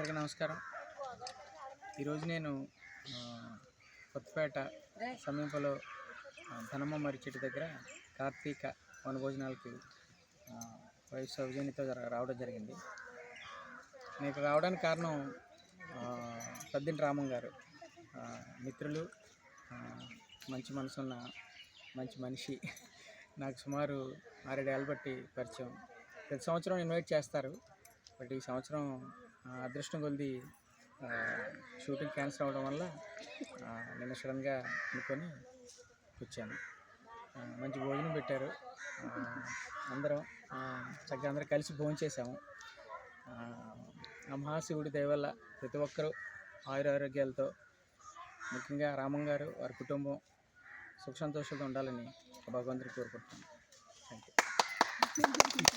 అందరికీ నమస్కారం. ఈరోజు నేను కొత్తపేట సమీపంలో ధనమ్మ మరి చెట్టు దగ్గర కార్తీక వనభోజనాలకి వయసు సౌజన్యతో రావడం జరిగింది. నేను రావడానికి కారణం ఆ, పెద్దింటి రామం గారు. మిత్రులు మంచి మనసున్న మంచి మనిషి. నాకు సుమారు ఆరేడేళ్ళ బట్టి పరిచయం. ప్రతి సంవత్సరం ఇన్వైట్ చేస్తారు. బట్ ఈ సంవత్సరం అదృష్టం కొద్ది షూటింగ్ క్యాన్సిల్ అవ్వడం వల్ల నిన్న సడన్గా అనుకొని వచ్చాను. మంచి భోజనం పెట్టారు. అందరం చక్కగా అందరం కలిసి భోజనం చేసాము ఆ, మహాశివుడి దయవల్ల ప్రతి ఒక్కరూ ఆయురారోగ్యాలతో ముఖ్యంగా రామం గారు వారి కుటుంబం సుఖ సంతోషాలతో ఉండాలని భగవంతుని కోరుకుంటున్నాను. Thank you